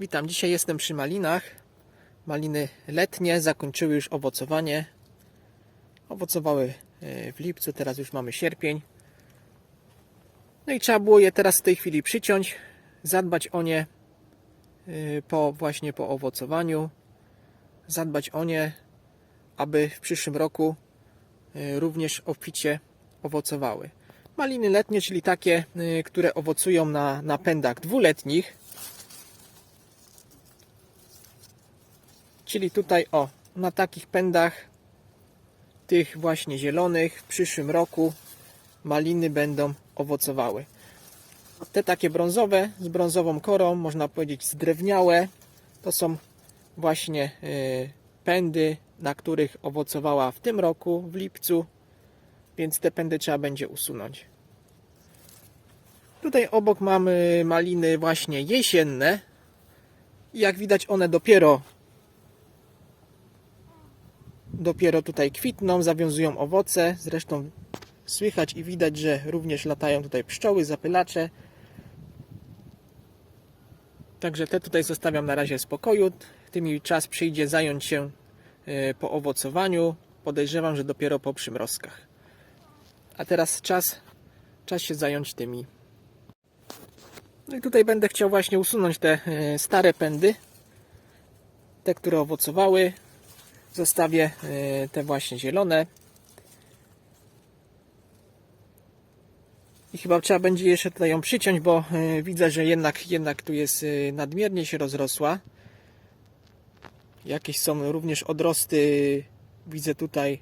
Witam, dzisiaj jestem przy malinach. Maliny letnie zakończyły już owocowanie. Owocowały e, w lipcu, teraz już mamy sierpień. No i trzeba było je teraz w tej chwili przyciąć, zadbać o nie e, po właśnie po owocowaniu, zadbać o nie, aby w przyszłym roku e, również obficie owocowały. Maliny letnie, czyli takie, które owocują na, na pędach dwuletnich, Czyli tutaj o, na takich pędach tych właśnie zielonych w przyszłym roku maliny będą owocowały. Te takie brązowe z brązową korą, można powiedzieć zdrewniałe, to są właśnie y, pędy, na których owocowała w tym roku, w lipcu, więc te pędy trzeba będzie usunąć. Tutaj obok mamy maliny właśnie jesienne. Jak widać one dopiero dopiero tutaj kwitną, zawiązują owoce. Zresztą słychać i widać, że również latają tutaj pszczoły, zapylacze. Także te tutaj zostawiam na razie w spokoju. Tymi czas przyjdzie zająć się e, po owocowaniu. Podejrzewam, że dopiero po przymrozkach. A teraz czas, czas się zająć tymi. No i tutaj będę chciał właśnie usunąć te e, stare pędy. Te, które owocowały, Zostawię e, te właśnie zielone. I chyba trzeba będzie jeszcze tutaj ją przyciąć, bo e, widzę, że jednak, jednak tu jest e, nadmiernie się rozrosła. Jakieś są również odrosty, widzę tutaj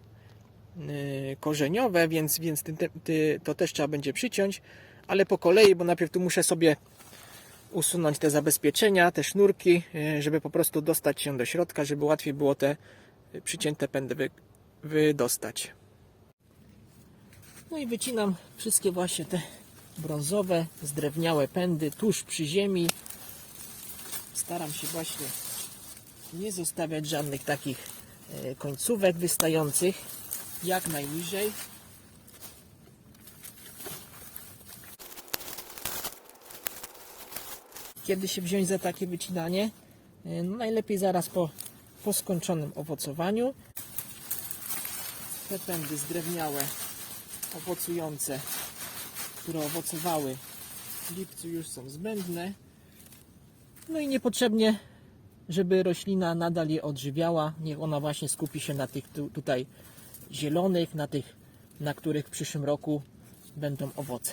korzeniowe, więc, więc ty, ty, to też trzeba będzie przyciąć, ale po kolei, bo najpierw tu muszę sobie usunąć te zabezpieczenia, te sznurki, żeby po prostu dostać się do środka, żeby łatwiej było te przycięte pędy wy, wydostać. No i wycinam wszystkie właśnie te brązowe, zdrewniałe pędy tuż przy ziemi. Staram się właśnie nie zostawiać żadnych takich e, końcówek wystających jak najniżej. Kiedy się wziąć za takie wycinanie? E, No najlepiej zaraz po po skończonym owocowaniu. Te pędy zdrewniałe, owocujące, które owocowały w lipcu już są zbędne. No i niepotrzebnie, żeby roślina nadal je odżywiała. Niech ona właśnie skupi się na tych tu, tutaj zielonych, na tych, na których w przyszłym roku będą owoce.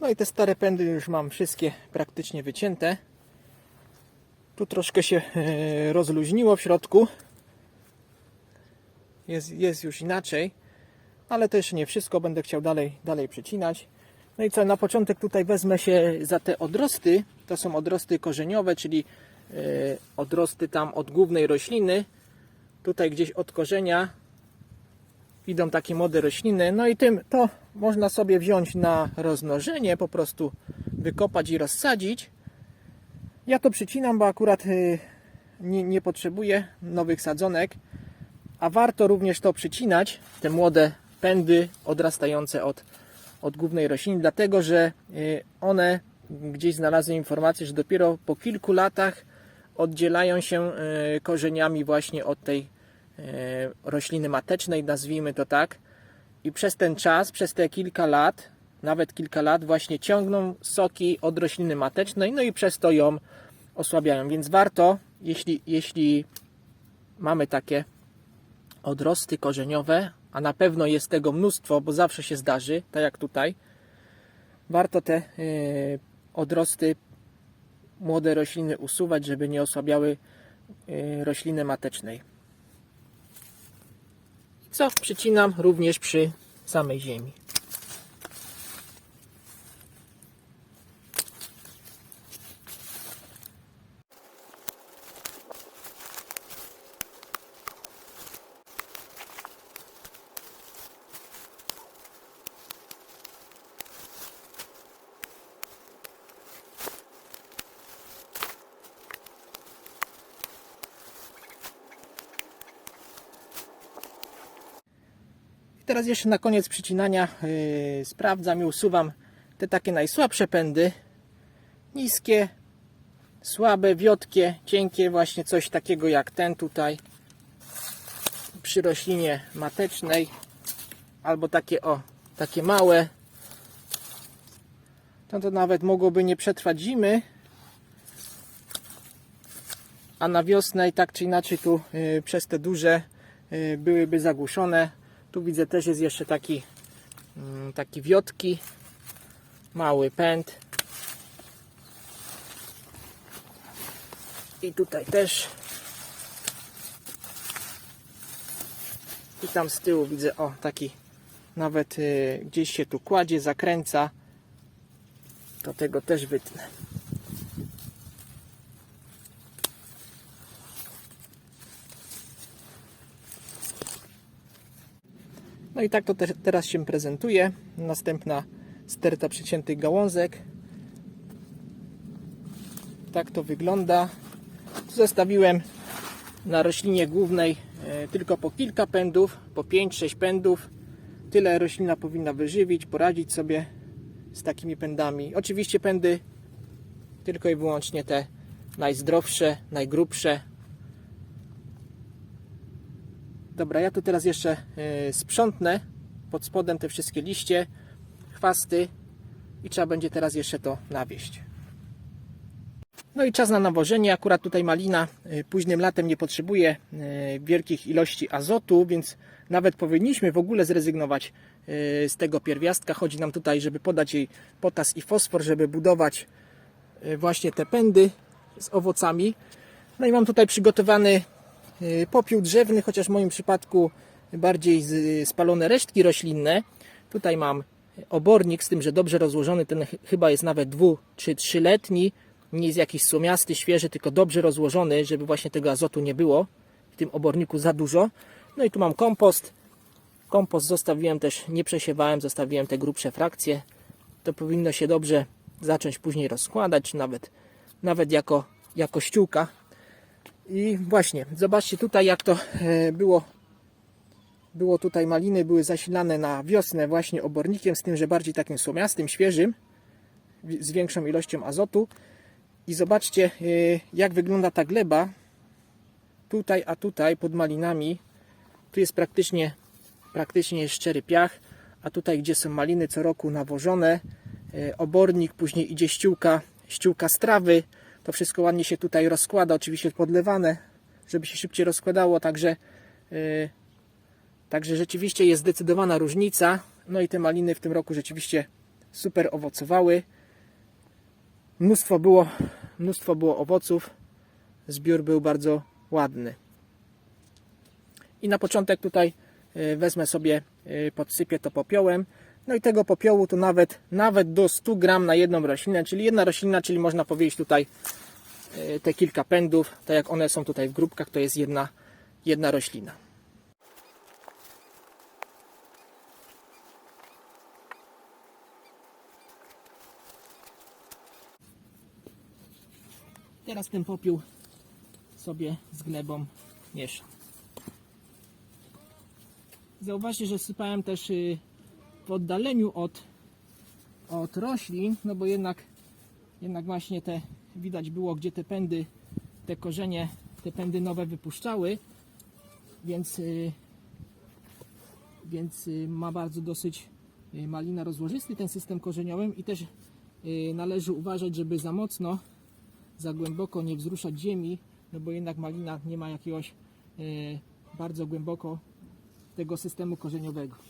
No i te stare pędy już mam wszystkie praktycznie wycięte. Tu troszkę się e, rozluźniło w środku. Jest, jest już inaczej, ale jeszcze nie wszystko. Będę chciał dalej, dalej przycinać. No i co, na początek tutaj wezmę się za te odrosty. To są odrosty korzeniowe, czyli e, odrosty tam od głównej rośliny. Tutaj gdzieś od korzenia idą takie młode rośliny. No i tym to można sobie wziąć na rozmnożenie, po prostu wykopać i rozsadzić. Ja to przycinam, bo akurat y, nie, nie potrzebuję nowych sadzonek, a warto również to przycinać, te młode pędy odrastające od, od głównej rośliny, dlatego że y, one gdzieś znalazłem informację, że dopiero po kilku latach oddzielają się y, korzeniami właśnie od tej rośliny matecznej, nazwijmy to tak. I przez ten czas, przez te kilka lat, nawet kilka lat, właśnie ciągną soki od rośliny matecznej, no i przez to ją osłabiają. Więc warto, jeśli, jeśli mamy takie odrosty korzeniowe, a na pewno jest tego mnóstwo, bo zawsze się zdarzy, tak jak tutaj, warto te e, odrosty, młode rośliny usuwać, żeby nie osłabiały y, rośliny matecznej. Co przycinam również przy samej ziemi. Teraz jeszcze na koniec przycinania yy, sprawdzam i usuwam te takie najsłabsze pędy. Niskie, słabe, wiotkie, cienkie, właśnie coś takiego jak ten tutaj przy roślinie matecznej. Albo takie o, takie małe. To, to nawet mogłoby nie przetrwać zimy. A na wiosnę i tak czy inaczej tu yy, przez te duże yy, byłyby zagłuszone. Tu widzę też jest jeszcze taki, mm, taki wiotki, mały pęd. I tutaj też. I tam z tyłu widzę, o taki nawet y, gdzieś się tu kładzie, zakręca. To tego też wytnę. No i tak to te, teraz się prezentuje. Następna sterta przeciętych gałązek. Tak to wygląda. Zostawiłem na roślinie głównej e, tylko po kilka pędów, po 5-6 pędów. Tyle roślina powinna wyżywić, poradzić sobie z takimi pędami. Oczywiście pędy tylko i wyłącznie te najzdrowsze, najgrubsze, Dobra, ja tu teraz jeszcze y, sprzątnę pod spodem te wszystkie liście, chwasty i trzeba będzie teraz jeszcze to nawieść. No i czas na nawożenie. Akurat tutaj malina y, późnym latem nie potrzebuje y, wielkich ilości azotu, więc nawet powinniśmy w ogóle zrezygnować z tego pierwiastka. Chodzi nam tutaj, żeby podać jej potas i fosfor, żeby budować właśnie te pędy z owocami. No i mam tutaj przygotowany popiół drzewny, chociaż w moim przypadku bardziej spalone resztki roślinne. Tutaj mam obornik z tym, że dobrze rozłożony, ten ch- chyba jest nawet dwu czy trzyletni, nie jest jakiś słomiasty, świeży, tylko dobrze rozłożony, żeby właśnie tego azotu nie było w tym oborniku za dużo. No i tu mam kompost. Kompost zostawiłem też, nie przesiewałem, zostawiłem te grubsze frakcje. To powinno się dobrze zacząć później rozkładać, nawet, nawet jako, jako ściółka. I właśnie, zobaczcie tutaj jak to e, było. Było tutaj maliny, były zasilane na wiosnę właśnie obornikiem, z tym, że bardziej takim słomiastym, świeżym, wi- z większą ilością azotu. I zobaczcie e, jak wygląda ta gleba. Tutaj, a tutaj pod malinami. Tu jest praktycznie, praktycznie szczery piach, a tutaj gdzie są maliny co roku nawożone, e, obornik, później idzie ściółka, ściółka strawy, to wszystko ładnie się tutaj rozkłada, oczywiście podlewane, żeby się szybciej rozkładało, także, yy, także rzeczywiście jest zdecydowana różnica. No i te maliny w tym roku rzeczywiście super owocowały. Mnóstwo było, mnóstwo było owoców. Zbiór był bardzo ładny. I na początek tutaj yy, wezmę sobie, yy, podsypię to popiołem. No i tego popiołu to nawet, nawet do 100 gram na jedną roślinę, czyli jedna roślina, czyli można powiedzieć tutaj e, te kilka pędów, tak jak one są tutaj w grupkach, to jest jedna, jedna roślina. Teraz ten popiół sobie z glebą mieszam. Zauważcie, że sypałem też y, w oddaleniu od, od roślin, no bo jednak, jednak właśnie te widać było, gdzie te pędy, te korzenie, te pędy nowe wypuszczały, więc, y, więc y, ma bardzo dosyć y, malina rozłożysty ten system korzeniowy i też należy uważać, żeby za mocno, za głęboko nie wzruszać ziemi, no bo jednak malina nie ma jakiegoś bardzo głęboko tego systemu korzeniowego.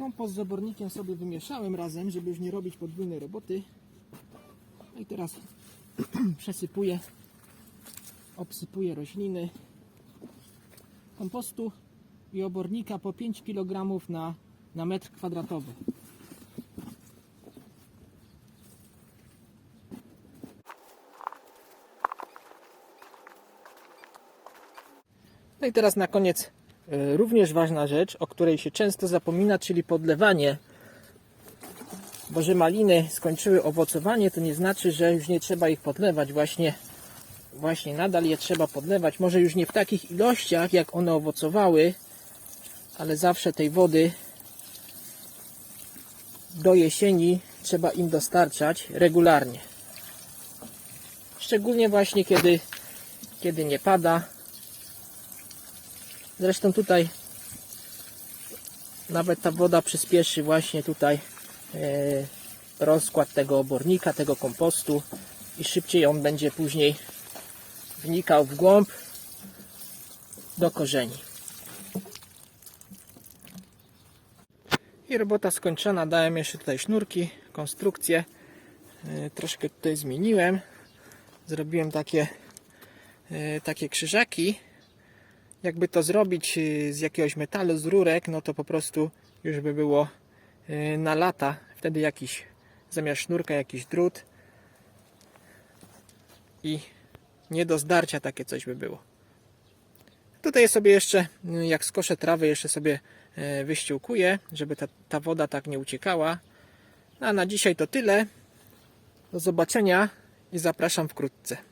Kompost z obornikiem sobie wymieszałem razem, żeby już nie robić podwójnej roboty. No i teraz przesypuję, obsypuję rośliny kompostu i obornika po 5 kg na, na metr kwadratowy. No i teraz na koniec również ważna rzecz, o której się często zapomina, czyli podlewanie. Bo że maliny skończyły owocowanie, to nie znaczy, że już nie trzeba ich podlewać. Właśnie, właśnie nadal je trzeba podlewać. Może już nie w takich ilościach, jak one owocowały, ale zawsze tej wody do jesieni trzeba im dostarczać regularnie. Szczególnie właśnie kiedy, kiedy nie pada, Zresztą tutaj nawet ta woda przyspieszy właśnie tutaj e, rozkład tego obornika, tego kompostu i szybciej on będzie później wnikał w głąb do korzeni. I robota skończona. Dałem jeszcze tutaj sznurki, konstrukcję. E, Troszkę tutaj zmieniłem. Zrobiłem takie, e, takie krzyżaki jakby to zrobić y, z jakiegoś metalu, z rurek, no to po prostu już by było y, na lata. Wtedy jakiś, zamiast sznurka jakiś drut i nie do zdarcia takie coś by było. Tutaj sobie jeszcze, y, jak skoszę trawę, jeszcze sobie wyściółkuję, żeby ta, ta woda tak nie uciekała. A na dzisiaj to tyle. Do zobaczenia i zapraszam wkrótce.